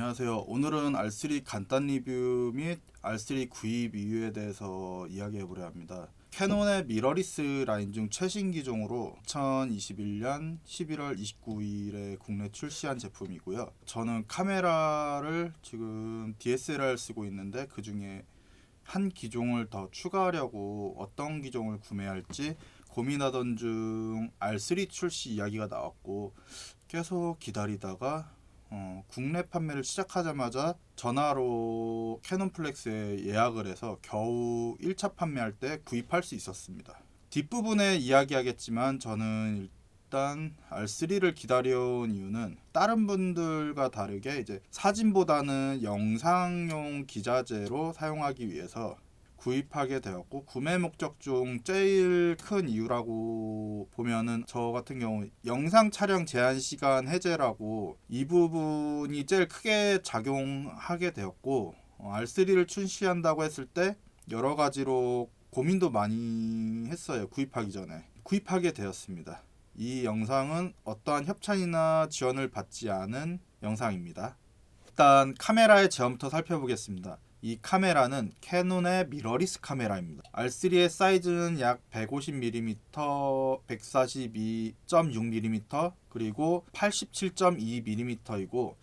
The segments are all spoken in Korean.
안녕하세요. 오늘은 R3 간단 리뷰 및 R3 구입 이유에 대해서 이야기해 보려 합니다. 캐논의 미러리스 라인 중 최신 기종으로 2021년 11월 29일에 국내 출시한 제품이고요. 저는 카메라를 지금 DSLR 쓰고 있는데 그 중에 한 기종을 더 추가하려고 어떤 기종을 구매할지 고민하던 중 R3 출시 이야기가 나왔고 계속 기다리다가 어, 국내 판매를 시작하자마자 전화로 캐논 플렉스에 예약을 해서 겨우 1차 판매할 때 구입할 수 있었습니다. 뒷부분에 이야기하겠지만 저는 일단 R3를 기다려온 이유는 다른 분들과 다르게 이제 사진보다는 영상용 기자재로 사용하기 위해서 구입하게 되었고 구매 목적 중 제일 큰 이유라고 보면은 저 같은 경우 영상 촬영 제한 시간 해제라고 이 부분이 제일 크게 작용하게 되었고 어, R3를 출시한다고 했을 때 여러 가지로 고민도 많이 했어요 구입하기 전에. 구입하게 되었습니다. 이 영상은 어떠한 협찬이나 지원을 받지 않은 영상입니다. 일단 카메라의 제형부터 살펴보겠습니다 이 카메라는 캐논의 미러리스 카메라입니다. R3의 사이즈는 약 150mm, 142.6mm, 그리고 87.2mm이고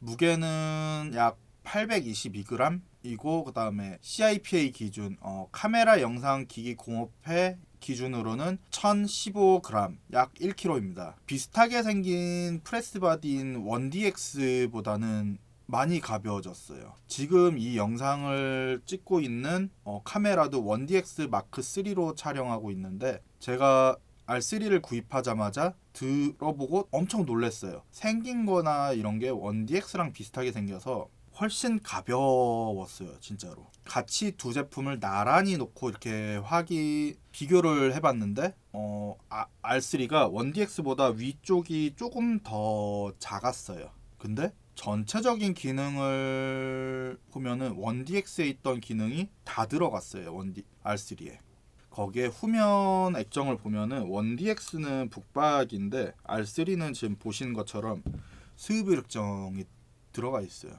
무게는 약 822g이고 그 다음에 CIPA 기준 어, 카메라 영상 기기 공업회 기준으로는 1015g 약 1kg입니다. 비슷하게 생긴 프레스 바디인 1DX보다는 많이 가벼워졌어요. 지금 이 영상을 찍고 있는 어, 카메라도 1DX 마크 3로 촬영하고 있는데 제가 R3를 구입하자마자 들어보고 엄청 놀랐어요. 생긴 거나 이런 게 1DX랑 비슷하게 생겨서 훨씬 가벼웠어요, 진짜로. 같이 두 제품을 나란히 놓고 이렇게 확인 비교를 해봤는데, 어, 아, R3가 1DX보다 위쪽이 조금 더 작았어요. 근데 전체적인 기능을 보면은 1DX에 있던 기능이 다 들어갔어요. 1D, R3에. 거기에 후면 액정을 보면은 1DX는 북박인데 R3는 지금 보시는 것처럼 스위브 액정이 들어가 있어요.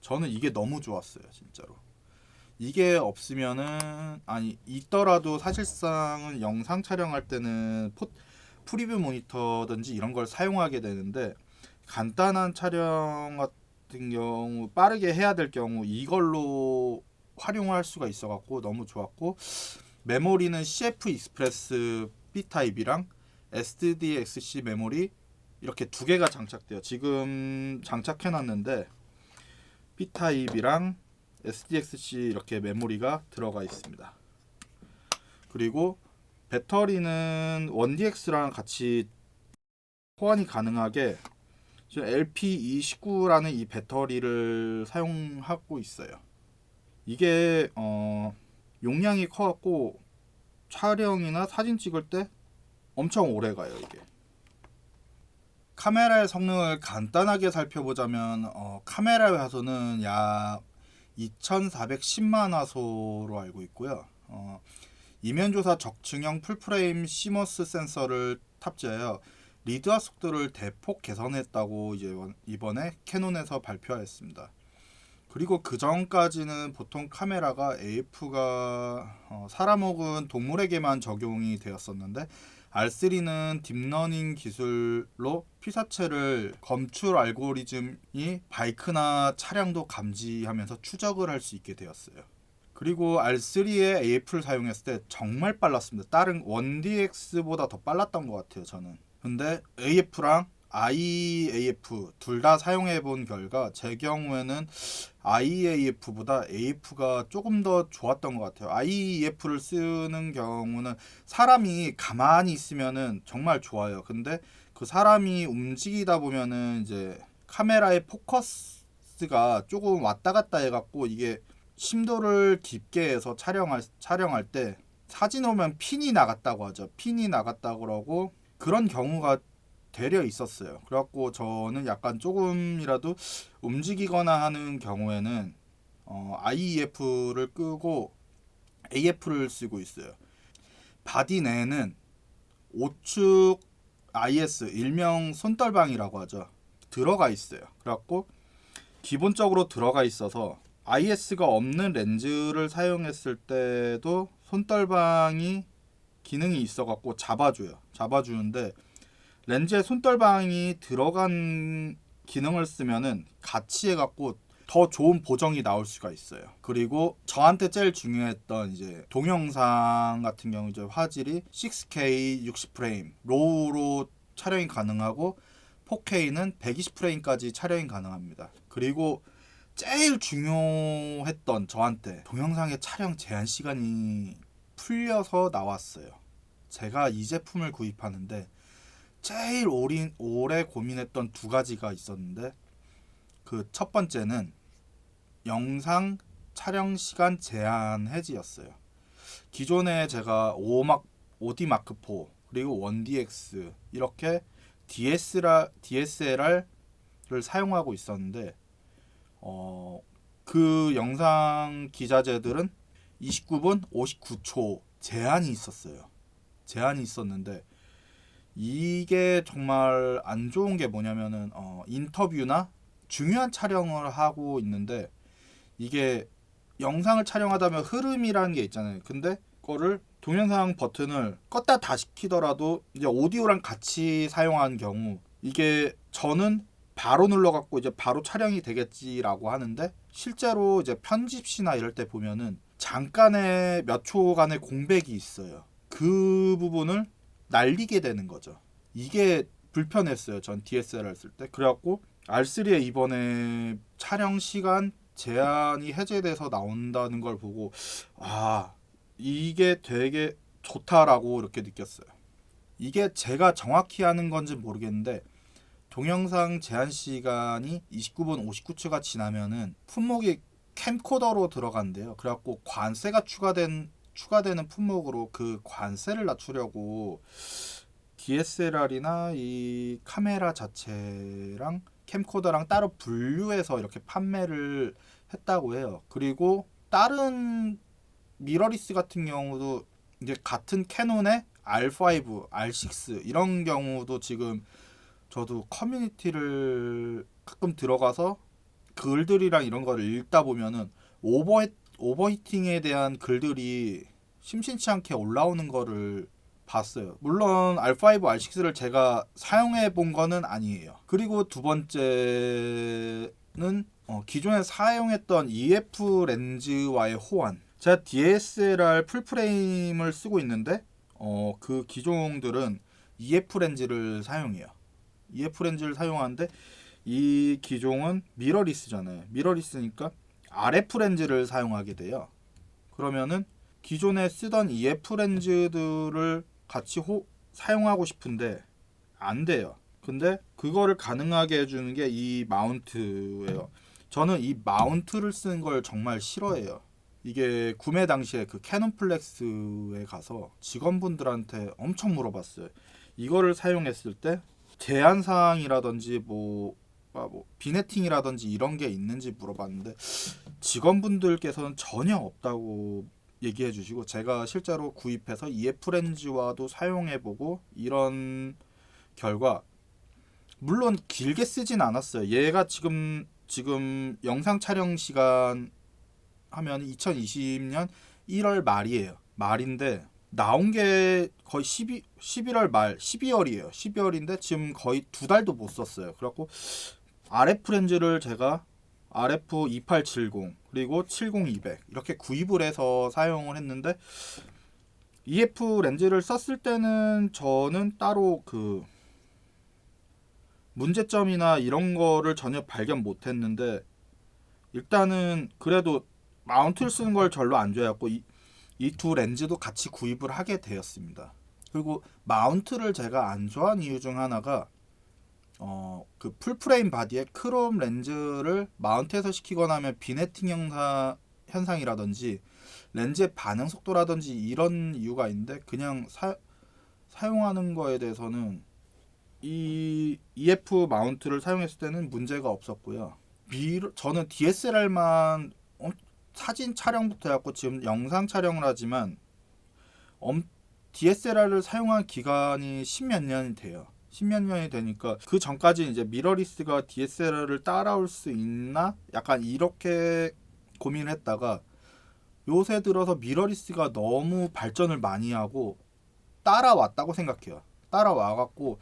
저는 이게 너무 좋았어요, 진짜로. 이게 없으면은 아니 있더라도 사실상은 영상 촬영할 때는 포, 프리뷰 모니터든지 이런 걸 사용하게 되는데 간단한 촬영 같은 경우 빠르게 해야 될 경우 이걸로 활용할 수가 있어 갖고 너무 좋았고 메모리는 CF 익스프레스 B 타입이랑 SDXC 메모리 이렇게 두 개가 장착돼요. 지금 장착해 놨는데 B 타입이랑 SDXC 이렇게 메모리가 들어가 있습니다. 그리고 배터리는 1DX랑 같이 호환이 가능하게 지금 LP29라는 이 배터리를 사용하고 있어요. 이게 어, 용량이 커갖고 촬영이나 사진 찍을 때 엄청 오래 가요 이게. 카메라의 성능을 간단하게 살펴보자면 어, 카메라 화소는 약 2,410만 화소로 알고 있고요. 어, 이면조사 적층형 풀프레임 시머스 센서를 탑재하여 리드화 속도를 대폭 개선했다고 이번에 캐논에서 발표했습니다. 그리고 그 전까지는 보통 카메라가 AF가 어, 사람 혹은 동물에게만 적용이 되었었는데 R3는 딥러닝 기술로 피사체를 검출 알고리즘이 바이크나 차량도 감지하면서 추적을 할 수 있게 되었어요. 그리고 R3의 AF를 사용했을 때 정말 빨랐습니다. 다른 1DX보다 더 빨랐던 것 같아요, 저는. 근데 AF랑 IAF 둘 다 사용해 본 결과 제 경우에는 IAF보다 AF가 조금 더 좋았던 것 같아요. IAF를 쓰는 경우는 사람이 가만히 있으면은 정말 좋아요. 근데 그 사람이 움직이다 보면은 이제 카메라의 포커스가 조금 왔다 갔다 해갖고 이게 심도를 깊게 해서 촬영할 촬영할 때 사진 오면 핀이 나갔다고 하죠. 핀이 나갔다 그러고 그런 경우가 되려 있었어요. 그래갖고 저는 약간 조금이라도 움직이거나 하는 경우에는 어, IEF를 끄고 AF를 쓰고 있어요. 바디 내에는 오축 IS 일명 손떨방이라고 하죠. 들어가 있어요. 그래갖고 기본적으로 들어가 있어서 IS가 없는 렌즈를 사용했을 때도 손떨방이 기능이 있어갖고 잡아줘요. 잡아주는데 렌즈에 손떨방이 들어간 기능을 쓰면은 같이 해갖고 더 좋은 보정이 나올 수가 있어요. 그리고 저한테 제일 중요했던 이제 동영상 같은 경우 이제 화질이 6K 60프레임 로우로 촬영이 가능하고 4K는 120프레임까지 촬영이 가능합니다. 그리고 제일 중요했던 저한테 동영상의 촬영 제한 시간이 풀려서 나왔어요. 제가 이 제품을 구입하는데 제일 오린, 오래 고민했던 두 가지가 있었는데 그 첫 번째는 영상 촬영 시간 제한 해지였어요. 기존에 제가 5막 5D 마크 4 그리고 1DX 이렇게 DSLR, DSLR을 사용하고 있었는데 어, 그 영상 기자재들은 29분 59초 제한이 있었어요. 제한이 있었는데 이게 정말 안 좋은 게 뭐냐면은 어, 인터뷰나 중요한 촬영을 하고 있는데 이게 영상을 촬영하다면 흐름이라는 게 있잖아요. 근데 그거를 동영상 버튼을 껐다 다 시키더라도 이제 오디오랑 같이 사용하는 경우 이게 저는 바로 눌러갖고 이제 바로 촬영이 되겠지라고 하는데 실제로 이제 편집시나 이럴 때 보면은 잠깐의 몇 초간의 공백이 있어요. 그 부분을 날리게 되는 거죠. 이게 불편했어요. 전 DSLR 쓸 때. 그래갖고 R3에 이번에 촬영 시간 제한이 해제돼서 나온다는 걸 보고 아 이게 되게 좋다라고 이렇게 느꼈어요. 이게 제가 정확히 하는 건지 모르겠는데 동영상 제한 시간이 29분 59초가 지나면은 품목이 캠코더로 들어간대요. 그래갖고 관세가 추가된 추가되는 품목으로 그 관세를 낮추려고 DSLR이나 이 카메라 자체랑 캠코더랑 따로 분류해서 이렇게 판매를 했다고 해요. 그리고 다른 미러리스 같은 경우도 이제 같은 캐논의 R5, R6 이런 경우도 지금 저도 커뮤니티를 가끔 들어가서 글들이랑 이런 거를 읽다 보면은 오버 오버히팅에 대한 글들이 심심치 않게 올라오는 거를 봤어요. 물론 R5, R6를 제가 사용해 본 거는 아니에요. 그리고 두 번째는 어, 기존에 사용했던 EF 렌즈와의 호환. 제가 DSLR 풀프레임을 쓰고 있는데 어, 그 기종들은 EF 렌즈를 사용해요. EF 렌즈를 사용하는데 이 기종은 미러리스잖아요. 미러리스니까 RF 렌즈를 사용하게 돼요. 그러면은 기존에 쓰던 EF 렌즈들을 같이 호, 사용하고 싶은데 안 돼요. 근데 그거를 가능하게 해주는 게 이 마운트예요. 저는 이 마운트를 쓰는 걸 정말 싫어해요. 이게 구매 당시에 그 캐논 플렉스에 가서 직원분들한테 엄청 물어봤어요. 이거를 사용했을 때 제한 사항이라든지 뭐, 아, 뭐 비네팅이라든지 이런 게 있는지 물어봤는데 직원분들께서는 전혀 없다고 얘기해 주시고 제가 실제로 구입해서 EF 렌즈와도 사용해 보고 이런 결과 물론 길게 쓰진 않았어요. 얘가 지금 지금 영상 촬영 시간 하면 2020년 1월 말이에요. 말인데 나온 게 거의 12, 11월 말 12월이에요. 12월인데 지금 거의 두 달도 못 썼어요. 그래갖고 RF 렌즈를 제가 RF 2870 그리고 70200 이렇게 구입을 해서 사용을 했는데 EF 렌즈를 썼을 때는 저는 따로 그 문제점이나 이런 거를 전혀 발견 못 했는데 일단은 그래도 마운트를 쓰는 걸 별로 안 좋아했고 이 두 렌즈도 같이 구입을 하게 되었습니다. 그리고 마운트를 제가 안 좋아하는 이유 중 하나가 어, 그 풀프레임 바디에 크롬 렌즈를 마운트해서 시키거나 하면 비네팅 현상, 현상이라든지 렌즈의 반응 속도라든지 이런 이유가 있는데 그냥 사, 사용하는 거에 대해서는 이 EF 마운트를 사용했을 때는 문제가 없었고요. 미 저는 DSLR만 어, 사진 촬영부터 해갖고 지금 영상 촬영을 하지만 엄, DSLR을 사용한 기간이 십몇 년이 돼요. 십몇 년이 되니까 그 전까지 이제 미러리스가 DSLR을 따라올 수 있나? 약간 이렇게 고민을 했다가 요새 들어서 미러리스가 너무 발전을 많이 하고 따라왔다고 생각해요. 따라와갖고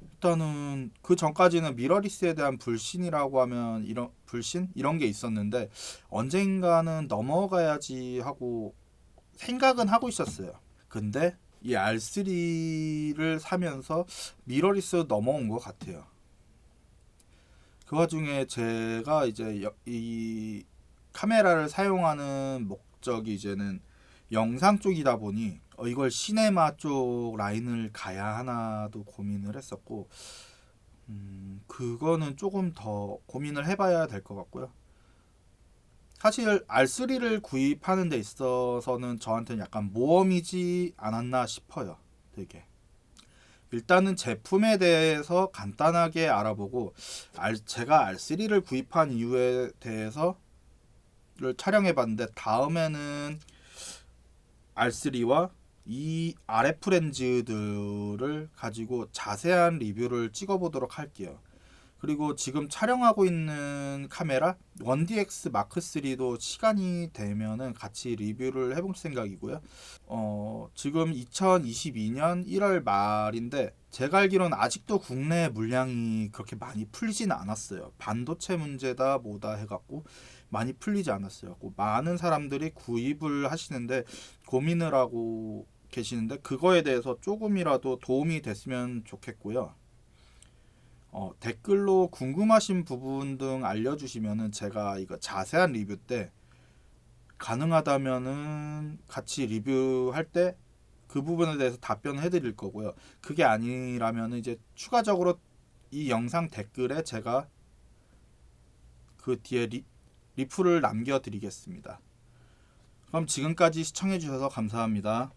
일단은 그 전까지는 미러리스에 대한 불신이라고 하면 이런 불신 이런 게 있었는데 언젠가는 넘어가야지 하고 생각은 하고 있었어요. 근데 이 R3를 사면서 미러리스 넘어온 것 같아요. 그 와중에 제가 이제 여- 이 카메라를 사용하는 목적이 이제는 영상 쪽이다 보니 어, 이걸 시네마 쪽 라인을 가야 하나도 고민을 했었고 음, 그거는 조금 더 고민을 해봐야 될 것 같고요. 사실 R3를 구입하는 데 있어서는 저한테는 약간 모험이지 않았나 싶어요. 되게. 일단은 제품에 대해서 간단하게 알아보고 제가 R3를 구입한 이유에 대해서를 촬영해 봤는데 다음에는 R3와 이 RF 렌즈들을 가지고 자세한 리뷰를 찍어 보도록 할게요. 그리고 지금 촬영하고 있는 카메라 1DX 마크 3도 시간이 되면은 같이 리뷰를 해볼 생각이고요. 어, 지금 2022년 1월 말인데 제가 알기로는 아직도 국내 물량이 그렇게 많이 풀리지는 않았어요. 반도체 문제다 뭐다 해갖고 많이 풀리지 않았어요. 그 많은 사람들이 구입을 하시는데 고민을 하고 계시는데 그거에 대해서 조금이라도 도움이 됐으면 좋겠고요. 어, 댓글로 궁금하신 부분 등 알려주시면은 제가 이거 자세한 리뷰 때 가능하다면은 같이 리뷰할 때 그 부분에 대해서 답변을 해드릴 거고요. 그게 아니라면 이제 추가적으로 이 영상 댓글에 제가 그 뒤에 리, 리플을 남겨 드리겠습니다. 그럼 지금까지 시청해 주셔서 감사합니다.